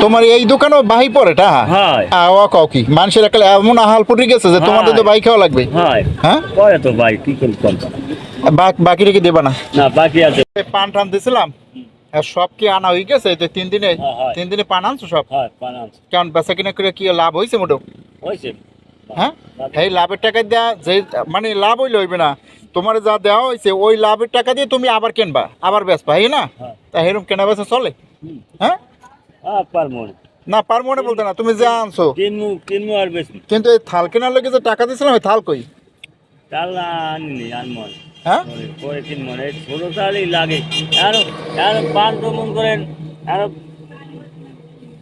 তোমার এই দোকানও বাহি পরে টা? হয়। আওয়া কাও কি? মানুষের একটা এমন আহাল পড়ে গেছে যে তোমাদের তো। বাই খাওয়া লাগবে। হয়। পরে তো ভাই কি করি কম বাক- রেখে দেবা না? না বাকি আছে। পান টান দিছিলাম। সব কি আনা হয়ে গেছে? এই তিন দিনে তিন দিনে পান আনছো সব? হয় কেমন বেচা কিনা করে কি লাভ হয়েছে মোটো হয়েছে হ্যাঁ? এই লাভের টাকা দেওয়া যে মানে লাভ হইলে হইবে না। তোমার যা দেওয়া হয়েছে ওই লাভের টাকা দিয়ে তুমি আবার কিনবা আবার বেচবা এই না। তা এরকম কেনা বেচা চলে? হ্যাঁ? পার মনে না পার মনে বলতে না তুমি যা আনছো। কিনবো কিনবো আর বেশি কিন্তু এই থাল কেনার লোকে যে টাকা দিয়েছিলাম ওই থাল কই? তাল আনিনি আনমন হ্যাঁ? পরে পরে এই ছোটো তালই লাগে। আর আর পান তো মন করেন আর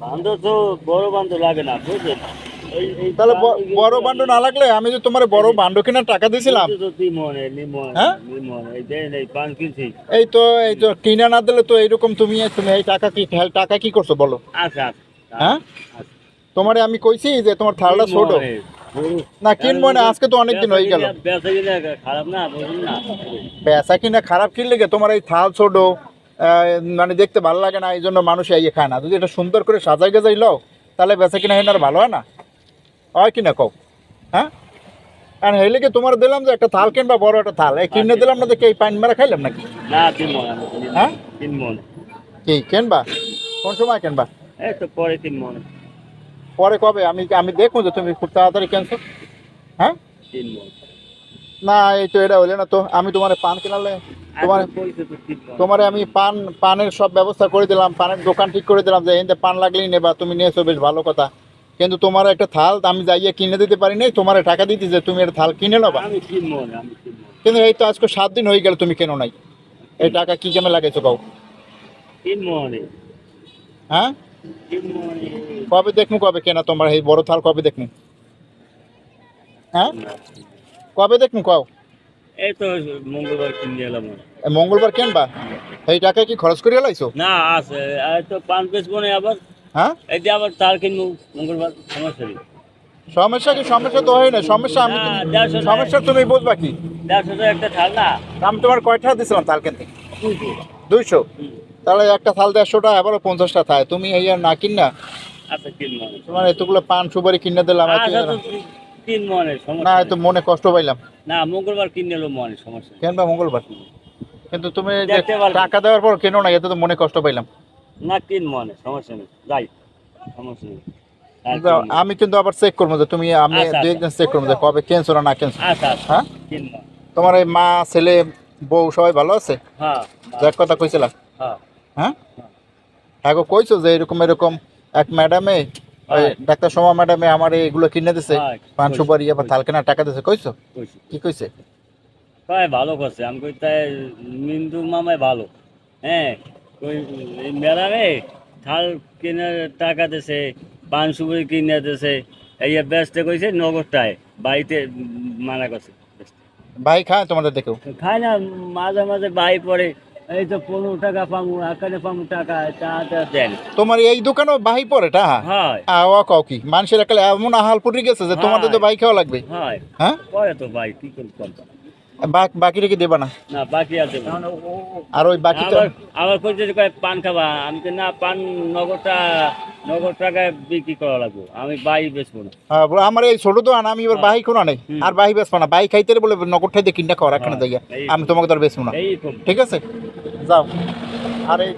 বান্ধব তো বড় বান্ধব লাগে না বুঝলেন? তাহলে বড় বান্ড না লাগলে আমি যে তোমার বড় বান্ড কেনার টাকা দিয়েছিলাম এই তো তিমনে, নিমনে, হ্যাঁ? এই দেন, এই তো কিনা না দিলে তো এইরকম তুমি তুমি এই টাকা কি টাকা কি করছ বলো? আচ্ছা, আচ্ছা, হ্যাঁ? আচ্ছা। তোমারে আমি কইছি যে তোমার থালটা ছোট। না কিনবো না আজকে তো অনেক দিন হয়ে গেল। বেচা কিনা- খারাপ না বুঝুন না। পেশা কিনা খারাপ কি লেগে তোমার এই থাল ছোট আহ, মানে দেখতে ভালো লাগে না এই জন্য মানুষ এই খায় না। যদি এটা সুন্দর করে সাজাই গাজাই লও তাহলে বেচা কিনা হেন আর ভালো হয় না? হয় কিনা কও? হ্যাঁ? আর হেলে কি তোমার দিলাম যে একটা থাল কিনবা বড় একটা থাল? এই কিনে দিলাম না দেখে এই পাইন মারা খাইলাম নাকি? না তিন মন না। হ্যাঁ? তিন মন। কি কিনবা? কোন সময় কিনবা? এই তো পরে তিন মন। পরে কবে? আমি আমি দেখব যে তুমি খুব তাড়াতাড়ি ক্যান্সেল হ্যাঁ? তিন মন। না এই তো এটা হইলে না তো আমি তোমার পান কিনালে তোমার আচ্ছা, তো। তোমারে আমি পান পানের সব ব্যবস্থা করে দিলাম পানের দোকান ঠিক করে দিলাম যে এতে পান লাগলেই নেবা তুমি নিয়েছো বেশ ভালো কথা। কিন্তু তোমার একটা থাল আমি যাইয়ে কিনে দিতে পারি নাই তোমার টাকা দিতে যে তুমি একটা থাল কিনে নেবা কিন্তু এই তো আজকে সাত দিন হয়ে গেল তুমি কেন নাই। এই টাকা কি কেমন লাগাইছো কাউ হ্যাঁ? কবে দেখমু কবে কেনা তোমার এই বড় থাল কবে দেখমু? হ্যাঁ? কবে দেখমু কাও? এই তো মঙ্গলবার কিনে এলাম। মঙ্গলবার কেনবা? এই টাকা কি খরচ করে লাইছো? না আছে। তো পান বেচবো না আবার। হ্যাঁ? এই যে আবার তার কিনবো মঙ্গলবার সমস্যা নেই। সমস্যা কি? সমস্যা তো হয় না সমস্যা আমি। সমস্যা তুমি বুঝবা কি? দেড়শো একটা থাল না। আমি তোমার কয়টা দিছিলাম তাল কিনতে দুইশো। তাহলে একটা থাল দেড়শোটা আবারও পঞ্চাশটা থায়। তুমি এই আর না কিন না আচ্ছা মনে তোমার এতগুলো পান সুপারি কিনে দিলাম আর আচ্ছা তিন মনে না এত মনে কষ্ট পাইলাম। না মঙ্গলবার কিনে এলো মনে সমস্যা কেন বা মঙ্গলবার? কিন্তু তুমি। টাকা দেওয়ার পর কেন না এতে তো মনে কষ্ট পাইলাম। না তিন মনে সমস্যা নেই যাই সমস্যা নেই। আমি কিন্তু আবার চেক করব যে তুমি আমি আচ্ছা, দু একদিন চেক করব যে কবে ক্যান্সেল না ক্যান্সেল আচ্ছা আচ্ছা হ্যাঁ? তোমার এই মা ছেলে বউ সবাই ভালো আছে? হ্যাঁ কথা কইছিলাম হ্যাঁ। হ্যাঁ? হ্যাঁ। গো কইছো যে এরকম এরকম এক ম্যাডামে ওই হ্যাঁ। ডাক্তার সোমা ম্যাডামে আমার এগুলো কিনে দিছে হ্যাঁ, পান সুপারি আবার কইছে। থাল কেনার টাকা দিছে কইছো? কি কইছে? ভালো করছে আমি কই তাই মিন্দু মামাই ভালো। হ্যাঁ ওই মেলারে থাল কেনার টাকা দিছে পান সুপুরি কিনে দিছে এই ব্যস্ত কইছে নগরটায় বাড়িতে মানা করছে ভাই খায় তোমাদের দেখেও? খায় না মাঝে মাঝে বাই পড়ে এই তো পনেরো টাকা পামু এখানে পামু টাকা তোমার এই দোকানও বাহি পরে টা হয়। আওয়া কাও কি মানুষের একটা এমন আহাল পড়ে গেছে যে তোমাদের তো। বাই খাওয়া লাগবে হয়। হ্যাঁ? পরে তো ভাই কি বাক- বাকি রেখে দেবা না। না বাকি আছে আর ওই বাকি আবার কয় পান খাবা? আমি তো না পান নগরটা নগদ টাকায় বিক্রি করা লাগবে। আমি বাই বেচবো না। আমার এই ছোট দোকান আমি এবার বাহি কোনো নেই। আর বাহি না। বাহি খাইতে বলে নগর ঠাইতে কিনটা খাওয়া রাখা না যাইয়া আমি তোমাকে তো আর বেসবো না। ঠিক আছে? যাও। আরে এই